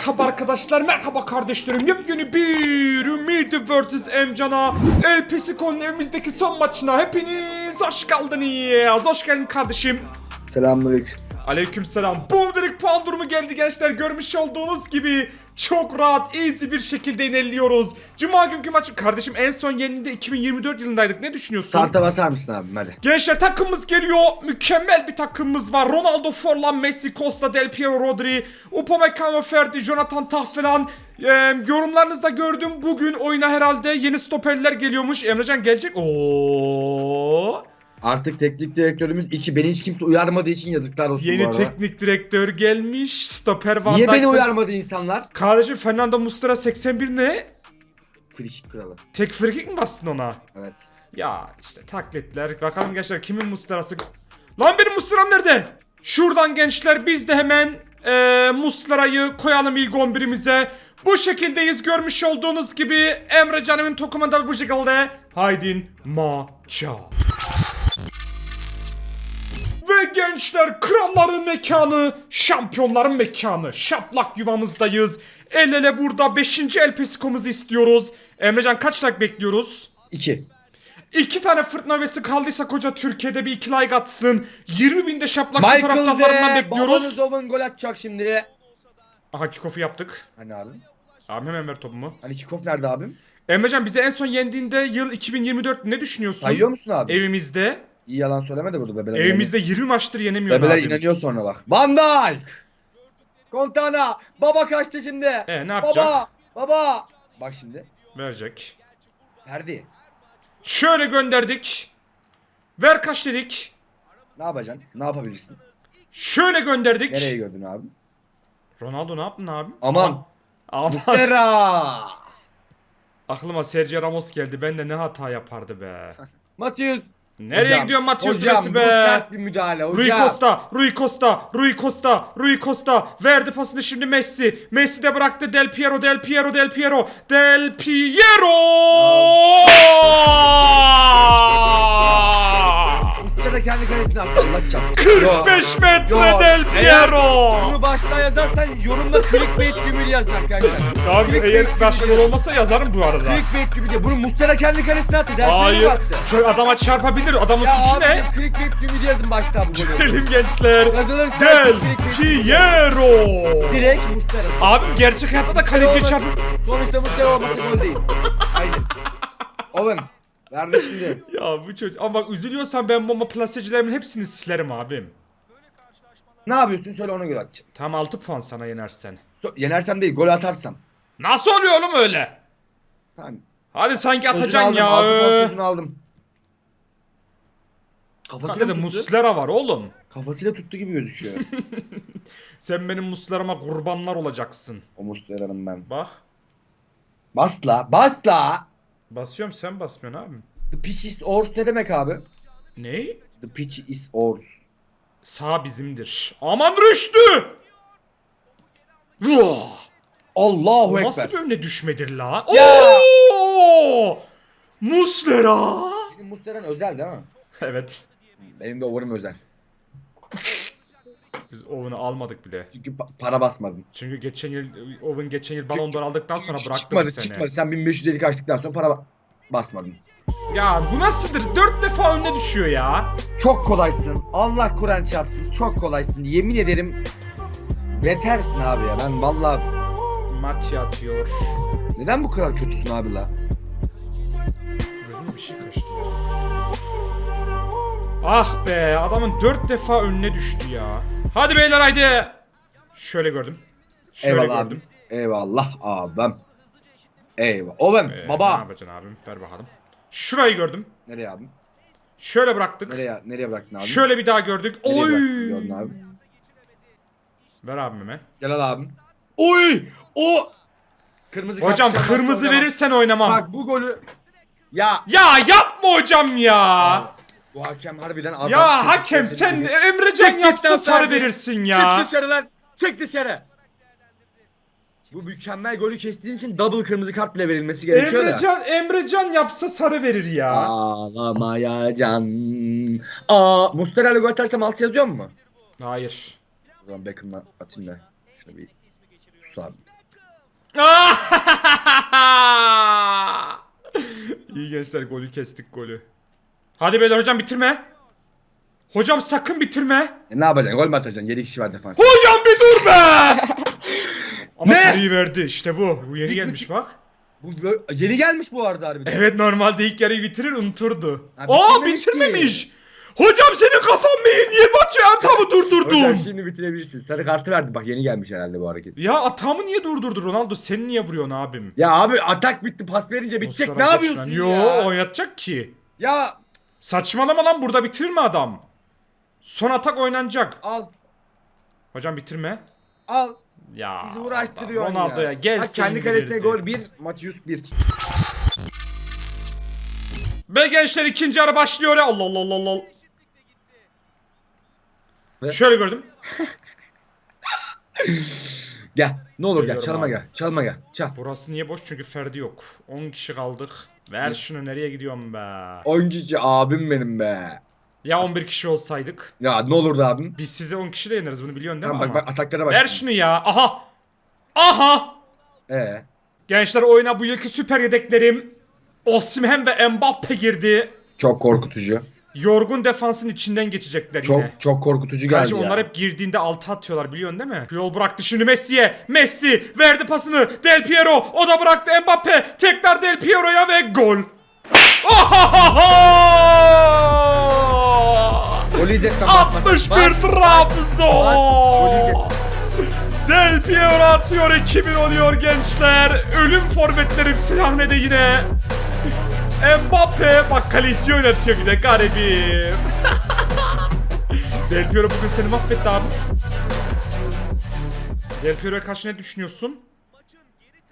Merhaba arkadaşlar, merhaba kardeşlerim. Yepyeni bir Ümidi vs Emcan'a Pesico'nun evimizdeki son maçına hepiniz hoş geldiniz. Hoş geldin kardeşim. Selamünaleyküm. Aleykümselam. Boom direkt puan durumu geldi gençler. Görmüş olduğunuz gibi çok rahat, easy bir şekilde ilerliyoruz. Cuma günkü maç kardeşim en son yenildiğinde 2024 yılındaydık. Ne düşünüyorsun? Starta basar mısın abim hadi. Gençler takımımız geliyor. Mükemmel bir takımımız var. Ronaldo, Forlan, Messi, Costa, Del Piero, Rodri, Upamecano, Ferdi, Jonathan Tah falan. Ee, yorumlarınızda gördüm. Bugün oyuna herhalde yeni stoperler geliyormuş. Emrecan gelecek. Oo. Artık teknik direktörümüz 2. Beni hiç kimse uyarmadığı için yazıklar olsun bu Yeni arada. teknik direktör gelmiş. Stoper Van Niye Dijk- beni uyarmadı insanlar? Kardeşim Fernando Muslera 81 ne? Frikik kralı. Tek frikik mi bastın ona? Evet. Ya işte taklitler. Bakalım gençler kimin Muslera'sı? Lan benim Muslera'm nerede? Şuradan gençler biz de hemen eee Muslera'yı koyalım ilk 11'imize. Bu şekildeyiz görmüş olduğunuz gibi Emre Canım'ın tokumunda bu şekilde. Haydin maça. Gençler kralların mekanı, şampiyonların mekanı. Şaplak yuvamızdayız. El ele burada 5. El Pesico'muzu istiyoruz. Emrecan kaç like bekliyoruz? 2. İki tane fırtına vesi kaldıysa koca Türkiye'de bir iki like atsın. 20 binde şaplak Michael taraftarlarından de bekliyoruz. babanız Owen gol atacak şimdi. Aha kickoff'u yaptık. Hani abi? Abi hemen ver topumu. Hani kickoff nerede abim? Emrecan bize en son yendiğinde yıl 2024 ne düşünüyorsun? Sayıyor musun abi? Evimizde. İyi yalan söyleme de burada bebeler. Evimizde 20 maçtır yenemiyor Bebeler abi. inanıyor sonra bak. Van Dijk! Kontana! Baba kaçtı şimdi. E ne yapacak? Baba! Baba! Bak şimdi. Verecek. Ferdi. Şöyle gönderdik. Ver kaç dedik. Ne yapacaksın? Ne yapabilirsin? Şöyle gönderdik. Nereye gördün abi? Ronaldo ne yaptın abi? Aman. Aman. Era! Aklıma Sergio Ramos geldi. Ben de ne hata yapardı be. Matius. Nereye Hocam, gidiyorsun Matius Hocam be? sert bir müdahale hocam. Rui Costa, Rui Costa, Rui Costa, Rui Costa verdi pasını şimdi Messi. Messi de bıraktı Del Piero, Del Piero, Del Piero, Del Piero! Da kendi kalesine attı Allah çarpsın. 45 metre Yo, Del eğer Piero. Bunu başta yazarsan yorumda clickbait cümle yazın arkadaşlar. Abi Clickbait eğer cümle başka yol yazın. olmasa yazarım bu arada. Clickbait cümle. Bunu Mustera kendi kalesine attı. Del Hayır. Piero attı. Şöyle adama çarpabilir. Adamın Ya suçu abi ne? clickbait cümle yazın başta bu golü. Dedim gençler. Yazılırsa Del clickbait cümle. Piero. Direkt Mustera. Abim gerçek hayatta da kaleciye çarp... Sonuçta Mustera olmasa gol değil. Aynen. Owen. Verdi şimdi. Ya bu çocuk ama bak üzülüyorsan ben bomba plasecilerimin hepsini silerim abim. Ne yapıyorsun söyle ona göre atacağım. Tam 6 puan sana yenersen. So- Yenersem değil gol atarsam. Nasıl oluyor oğlum öyle? Tamam. Hadi sanki Sözünü atacaksın aldım, ya. Aldım, sözünü aldım. Kafasıyla mı tuttu? muslera var oğlum. Kafasıyla tuttu gibi gözüküyor. Sen benim muslerama kurbanlar olacaksın. o Muslera'nın ben. Bak. Basla, basla. Basıyorum sen basmıyorsun abim. The pitch is ours ne demek abi? Ne? The pitch is ours. Sağ bizimdir. Aman rüştü! Ruh! Allahu nasıl ekber. bir önüne düşmedir la? Ya! Oo! Muslera! Senin Muslera'nın özel değil mi? Evet. Benim de over'ım özel. Biz Owen'ı almadık bile. Çünkü pa- para basmadın. Çünkü geçen yıl Owen geçen yıl Ballon d'Or aldıktan sonra Çık- bıraktı çıkmadı, bu sene. çıkmadı. Sen 1550 kaçtıktan sonra para ba- basmadın. Ya bu nasıldır? Dört defa önüne düşüyor ya. Çok kolaysın. Allah Kur'an çarpsın. Çok kolaysın. Yemin ederim betersin abi ya. Ben vallahi Mati atıyor. neden bu kadar kötüsün abi la? Gözüme bir şey kaçtı. Ah be adamın dört defa önüne düştü ya. Hadi beyler haydi. Şöyle gördüm. Şöyle Eyvallah gördüm. abi. Eyvallah abim. Eyvallah. Oğlum Ee, Ne baba. yapacaksın abim? Ver bakalım. Şurayı gördüm. Nereye abim? Şöyle bıraktık. Nereye nereye bıraktın abi? Şöyle bir daha gördük. Nereye Oy. gördün abi? Ver abim hemen. Gel al abim. Oy! O Kırmızı Hocam kırmızı verirsen oynamam. Bak bu golü ya Ya yapma hocam ya. Bu hakem harbiden adam. Ya hakem sen Emrecan Çık yapsa git lan sarı Ferdi. verirsin ya. Çık dışarı lan. Çık dısarı. Bu mükemmel golü kestiğin için double kırmızı kart bile verilmesi gerekiyor da. Emrecan Emrecan yapsa sarı verir ya. Ağlamaya can. Aa, Mustera'yla gol atarsam altı yazıyor mu? Hayır. O zaman Beckham'la atayım da. Şunu bir sus abi. İyi gençler golü kestik golü. Hadi beyler hocam bitirme. Hocam sakın bitirme. E, ne yapacaksın? Gol mü atacaksın? 7 kişi var defans. Hocam bir dur be. Ama Ne? seriyi verdi işte bu. Bu yeni gelmiş bak. Bu bö- yeni gelmiş bu arada harbiden. Evet normalde ilk yarıyı bitirir unuturdu. Ha, Aa bitirmemiş bitirmemiş. Hocam senin kafan mı iyi? Niye maçı atamı durdurdun? Hocam şimdi bitirebilirsin. Sarı kartı verdi. Bak yeni gelmiş herhalde bu hareket. Ya atamı niye durdurdu Ronaldo? Sen niye vuruyorsun abim? Ya abi atak bitti. Pas verince bitecek. Ne yapıyorsun Yo ya? oynatacak ki. Ya Saçmalama lan burada bitirir mi adam? Son atak oynanacak. al. Hocam bitirme. Al. Ya Bizi uğraştırıyorsun Ronaldo ya, ya. gel Ha, kendi kalesine gol 1. Matius 1. Ve gençler ikinci yarı başlıyor ya. Allah Allah Allah Allah. Ve- Şöyle gördüm. Gel. Ne olur gel. Geliyorum Çalma abi. gel. Çalma gel. Çal. Burası niye boş? Çünkü Ferdi yok. 10 kişi kaldık. Ver şunu nereye gidiyorum be? 10 kişi abim benim be. Ya 11 kişi olsaydık? Ya ne olurdu abim? Biz size 10 kişi de yeneriz bunu biliyorsun değil Tamam mi bak ama? bak ataklara bak. Ver şunu ya. Aha. Aha. Ee. Gençler oyuna bu yılki süper yedeklerim. Osimhen ve Mbappe girdi. Çok korkutucu. Yorgun defansın içinden geçecekler Çok yine. çok korkutucu geldi Kardeşim ya. onlar hep girdiğinde altı atıyorlar biliyorsun değil mi? Yol bıraktı şimdi Messi'ye. Messi verdi pasını. Del Piero o da bıraktı Mbappe. Tekrar Del Piero'ya ve gol. Bak, bak, 61 bak. Bak, Trabzon. Del Piero atıyor 2000 oluyor gençler. Ölüm forvetlerim sahnede yine. Mbappe bak kaleci oynatıyor bir de garibim. Del Piero bugün seni mahvetti abi. Del Piero'ya karşı ne düşünüyorsun?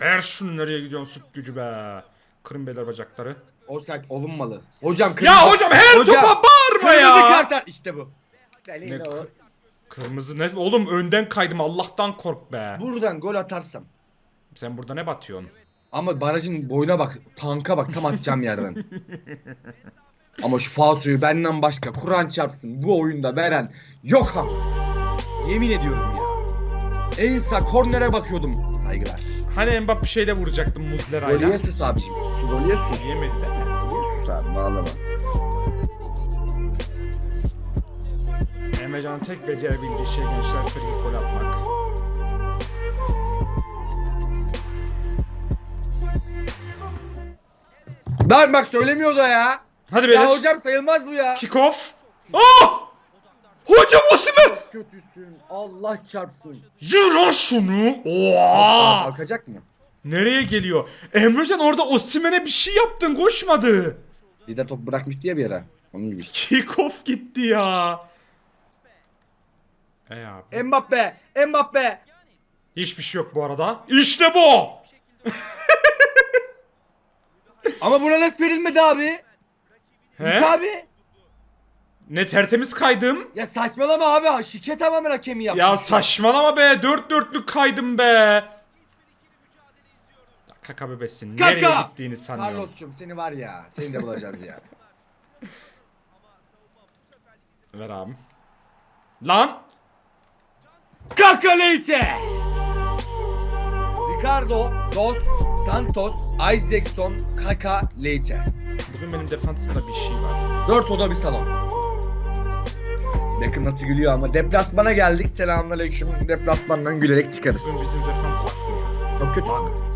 Ver şunu nereye gidiyorsun süt gücü be. Kırın beyler bacakları. Offside olunmalı. Hocam kırmızı. Ya hocam her Hocam, topa bağırma Kırmızı ya. kart at. İşte bu. Ne Ne kı- Kırmızı ne? Oğlum önden kaydım Allah'tan kork be. Buradan gol atarsam. Sen burada ne batıyorsun? Ama barajın boyuna bak. Tanka bak tam atacağım yerden. Ama şu Fasu'yu benden başka Kur'an çarpsın bu oyunda veren yok ha. Yemin ediyorum ya. En sağ kornere bakıyordum. Saygılar. Hani Mbappe şeyle vuracaktım Muzlera'yla. Golüye sus abicim. Şu golüye sus. Yemedi de. Golüye sus abi bağlama. Emrecan'ın tek becerebildiği şey gençler free gol atmak. Lan bak söylemiyor da ya. Hadi beyler. Ya hocam sayılmaz bu ya. Kick off. Aa! Hocam Osimhen! Kötüsün. Allah çarpsın. Lan şunu. Oha! Kalkacak mı? Nereye geliyor? Emrecan orada Osimhen'e bir şey yaptın koşmadı. Lider top bırakmıştı ya bir ara. Onun gibi. Kick off gitti ya. E abi. Mbappe! Mbappe! Hiçbir şey yok bu arada. İşte bu. Ama buna nasıl verilmedi abi? He? He? abi. Ne tertemiz kaydım. Ya saçmalama abi. Şike tamamen hakemi yaptı. Ya saçmalama be. Dört dörtlük kaydım be. Kaka bebesin. Kaka! Nereye gittiğini sanıyorsun. Carlos'cum seni var ya. Seni de bulacağız ya. Ver abi. Lan. Kaka Leite! Ricardo, Dos, Santos, Isaacson, Kaka, Leite. Bugün benim defansımda bir şey var. Dört oda bir salon. Beckham nasıl gülüyor ama deplasmana geldik. Selamünaleyküm. Deplasmandan gülerek çıkarız. Bugün bizim defans akmıyor. Çok kötü.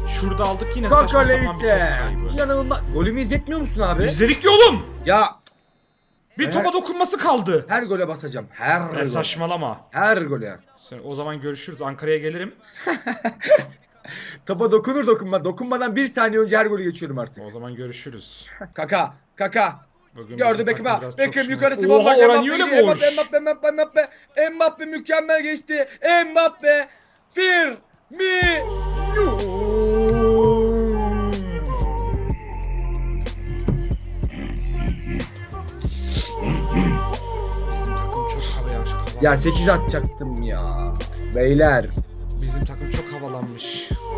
Şurada aldık yine Kaka saçma sapan bir top Leite. kaybı. İnanılmaz. Golümü izletmiyor musun abi? İzledik ya oğlum. Ya Bir Her- topa dokunması kaldı. her gole basacağım. Her E gole. saçmalama. Her gole. Sen, o zaman görüşürüz. Ankara'ya gelirim. Topa dokunur dokunma. Dokunmadan bir saniye önce her golü geçiyorum artık. O zaman görüşürüz. Kaka. Kaka. Bugün Gördü Beckham'a. Beckham yukarısı Oha bomboş. oran öyle boş? Mbappe, Mbappe, Mbappe, Mbappe. Mbappe mükemmel geçti. Mbappe. Fir. Mi. Bizim takım çok havaya çok havalanmış. Ya 8 atacaktım ya. Beyler. Bizim takım çok havalanmış.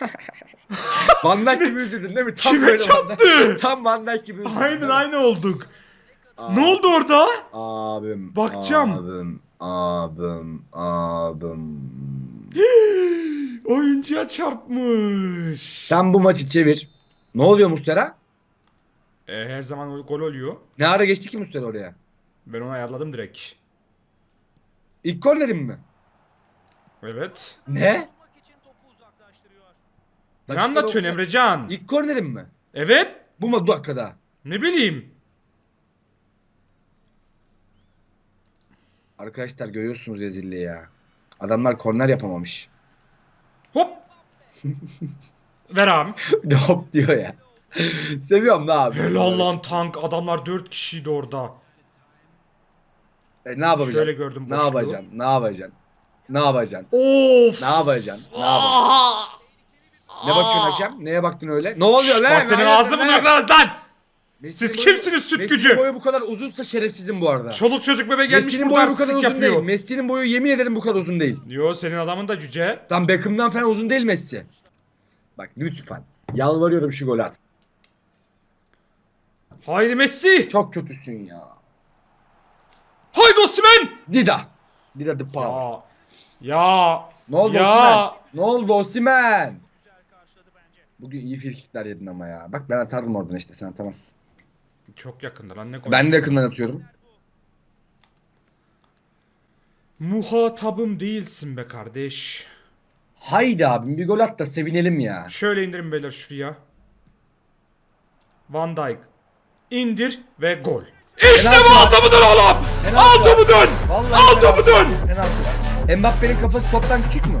Van Dijk gibi üzüldün değil mi? Tam Kime böyle Van Dijk- çarptı? Tam Van Dijk gibi üzüldün. Aynen aynı olduk. Aa, Ne oldu orada? Abim. Bakacağım. Abim. Abim. Abim. Oyuncuya çarpmış. Sen bu maçı çevir. Ne oluyor Mustera? E, her zaman gol oluyor. Ne ara geçti ki Mustera oraya? Ben onu ayarladım direkt. İlk kornerim mi? Evet. Ne? Ne anlatıyorsun Emrecan? İlk kornerim mi? Evet. Bu mu dakikada? Ne bileyim. Arkadaşlar görüyorsunuz rezilliği ya. Adamlar korner yapamamış. Hop. Ver abi. Hop diyor ya. Seviyorum da abi. Helal lan tank. Adamlar 4 kişiydi orada. E, ne yapacaksın? Şöyle gördüm Ne boşluğu. yapacaksın? Ne yapacaksın? Ne yapacaksın? Of. Ne yapacaksın? Ne yapacaksın? Aa! Ne bakıyorsun hakem? Neye baktın öyle? Ne oluyor lan? Bak senin Hayırdır ağzını lan? buluyorlar lan. Messi'nin Siz boyu- kimsiniz süt Messi'nin gücü? boyu bu kadar uzunsa şerefsizim bu arada. Çoluk çocuk bebe gelmiş Messi'nin burada boyu bu kadar artistik uzun yapıyor. değil. Messi'nin boyu yemin ederim bu kadar uzun değil. Yo senin adamın da cüce. Tam Beckham'dan falan uzun değil Messi. Bak lütfen. Yalvarıyorum şu golü at. Haydi Messi. Çok kötüsün ya. Haydi Osimhen. Dida. Dida the power. Ya. Ya. Ne oldu Ya. Osimhen? Ne oldu Osimhen? Bugün iyi frikikler yedin ama ya. Bak ben atardım oradan işte sen atamazsın. Çok yakında lan ne konuşuyorsun? Ben de yakından atıyorum. Muhatabım değilsin be kardeş. Haydi abim bir gol at da sevinelim ya. Şöyle indirin beyler şuraya. Van Dijk. İndir ve gol. İşte Penaltı bu var. altı mı dön oğlum? Penaltı Altı var. mı dön? Vallahi Altı penaltı dön? penaltı. Mbappe'nin kafası toptan küçük mü?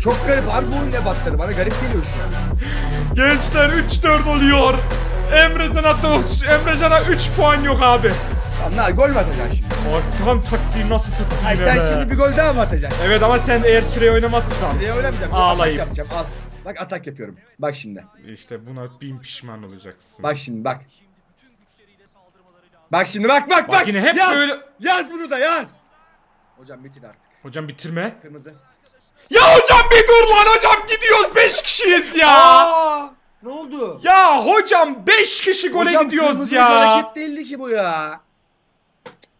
Çok garip. Harbi oyun ebatları. Bana garip geliyor şu an. Gençler 3-4 oluyor. Emrecan'a 9, Emrecan'a 3 puan yok abi. Ne gol mü atacaksın şimdi? Bak tam taktiğim nasıl tuttu Ay sen şimdi bir gol daha mı atacaksın? Evet ama sen eğer süreyi oynamazsan. Diye oynamayacağım. Atak yapacağım. Al. Bak atak yapıyorum. Bak şimdi. İşte buna bin pişman olacaksın. Bak şimdi bak. Bak şimdi bak bak Bak bak. yine hep yaz. böyle... Yaz bunu da yaz. Hocam bitir artık. Hocam bitirme. Kırmızı. Ya hocam bir dur lan hocam gidiyoruz 5 kişiyiz ya. Aa! Ne oldu? Ya hocam 5 kişi gole Hocam, gidiyoruz kırmızı ya. hareket değildi ki bu ya.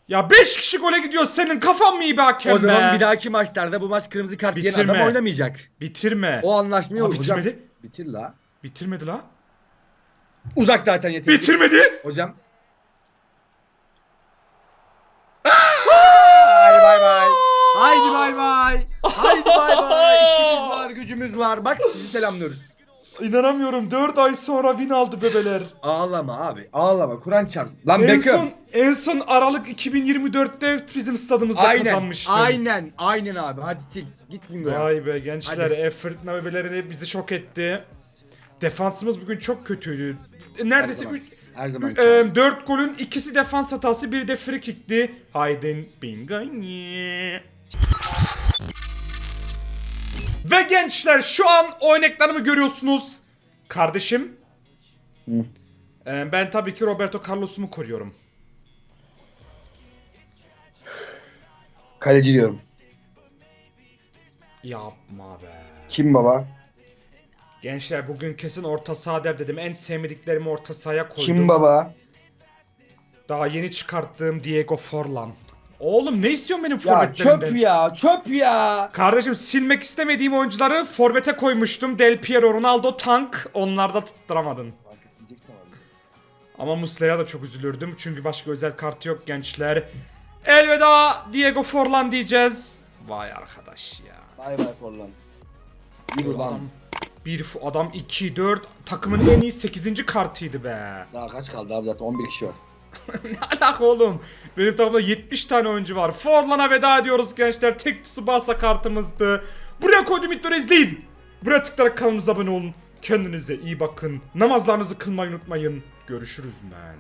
Ya 5 kişi gole gidiyoruz senin kafan mı iyi be hakem o zaman be? bir dahaki maçlarda bu maç kırmızı kart yiyen Bitirme. adam oynamayacak. Bitirme. O anlaşmayı Aa, olur hocam. bitirmedi. Bitir la. Bitirmedi la. Uzak zaten yeter. Bitirmedi. Hocam. Haydi bay bay. Haydi bay bay. Haydi bay bay. İşimiz var, gücümüz var. Bak sizi selamlıyoruz. İnanamıyorum 4 ay sonra win aldı bebeler. Ağlama abi. Ağlama. Kur'an çarp. Lan En Beckham. son, en son Aralık 2024'te bizim stadımızda Aynen. kazanmıştın. Aynen. Aynen abi. Hadi sil. Git bingoya. Vay be gençler Hadi. Efort bebeleri bizi şok etti. Defansımız bugün çok kötüydü. Neredeyse Her zaman. üç- Her zaman. E, dört golün ikisi defans hatası, biri de free kick'ti. Haydi bingani. Ve gençler şu an oynaklarımı görüyorsunuz. Kardeşim. e, ben tabii ki Roberto Carlos'umu koruyorum. Kaleci diyorum. Yapma be. Kim baba? Gençler bugün kesin orta saha der dedim. En sevmediklerimi orta sahaya koydum. Kim baba? Daha yeni çıkarttığım Diego Forlan. Oğlum ne istiyorsun benim Ya forvetlerimden? çöp ya. Çöp ya. Kardeşim silmek istemediğim oyuncuları forvete koymuştum. Del Piero, Ronaldo, Tank. Onlarda tutturamadın. Ama Muslera da çok üzülürdüm. Çünkü başka özel kartı yok gençler. Elveda Diego Forlan diyeceğiz. Vay arkadaş ya. Bay bay Forlan. Yürü lan. Bir fu- adam 2 4 takımın en iyi 8. kartıydı be. Daha kaç kaldı abi zaten 11 kişi var. Ne alaka oğlum? Benim takımda 70 tane oyuncu var. Forlan'a veda ediyoruz gençler. Tek Tsubasa kartımızdı. Buraya koydum videoları izleyin. Buraya tıklayarak kanalımıza abone olun. Kendinize iyi bakın. Namazlarınızı kılmayı unutmayın. Görüşürüz man.